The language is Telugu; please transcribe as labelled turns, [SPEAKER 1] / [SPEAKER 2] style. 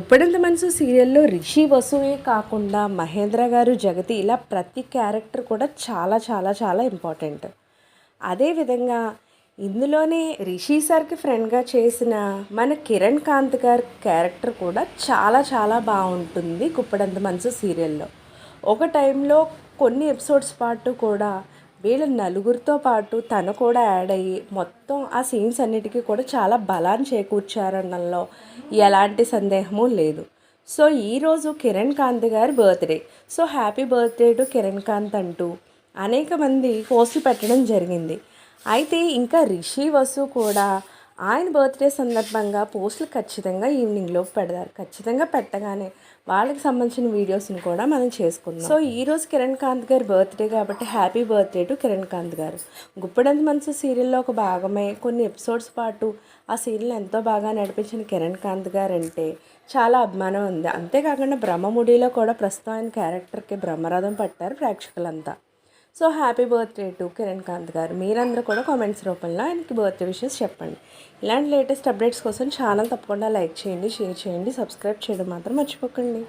[SPEAKER 1] గుప్పడంత మనసు సీరియల్లో రిషి వసువే కాకుండా మహేంద్ర గారు జగతి ఇలా ప్రతి క్యారెక్టర్ కూడా చాలా చాలా చాలా ఇంపార్టెంట్. అదేవిధంగా ఇందులోనే రిషి సార్కి ఫ్రెండ్గా చేసిన మన కిరణ్ కాంత్ గారి క్యారెక్టర్ కూడా చాలా చాలా బాగుంటుంది గుప్పడంత మనసు సీరియల్లో. ఒక టైంలో కొన్ని ఎపిసోడ్స్ పాటు కూడా వీళ్ళ నలుగురితో పాటు తను కూడా యాడ్ అయ్యి మొత్తం ఆ సీన్స్ అన్నిటికీ కూడా చాలా బలాన్ని చేకూర్చారనడంలో ఎలాంటి సందేహము లేదు. సో ఈరోజు కిరణ్ కాంత్ గారి birthday. So happy birthday to Kiran Kanth అంటూ అనేక మంది పోస్టులు పెట్టడం జరిగింది. అయితే ఇంకా రిషి వసు కూడా ఆయన బర్త్డే సందర్భంగా పోస్టులు ఖచ్చితంగా ఈవినింగ్లో పెడతారు. ఖచ్చితంగా పెట్టగానే వాళ్ళకి సంబంధించిన వీడియోస్ని కూడా మనం చేసుకుందాం. సో ఈరోజు కిరణ్ కాంత్ గారి బర్త్డే కాబట్టి happy birthday to Kiran Kanth గారు. గుప్పడంత మనసు సీరియల్లో ఒక భాగమే. కొన్ని ఎపిసోడ్స్ పాటు ఆ సీరియల్ ఎంతో బాగా నడిపించిన కిరణ్ కాంత్ గారు అంటే చాలా అభిమానం ఉంది. అంతేకాకుండా బ్రహ్మముడిలో కూడా ప్రస్తుతం ఆయన క్యారెక్టర్కి బ్రహ్మరథం పట్టారు ప్రేక్షకులంతా. So happy birthday to Kiran Kanth గారు. మీరందరూ కూడా కామెంట్స్ రూపంలో ఆయనకి బర్త్డే విషెస్ చెప్పండి. ఇలాంటి లేటెస్ట్ అప్డేట్స్ కోసం ఛానల్ తప్పకుండా లైక్ చేయండి షేర్ చేయండి సబ్స్క్రైబ్ చేయడం మాత్రం మర్చిపోకండి.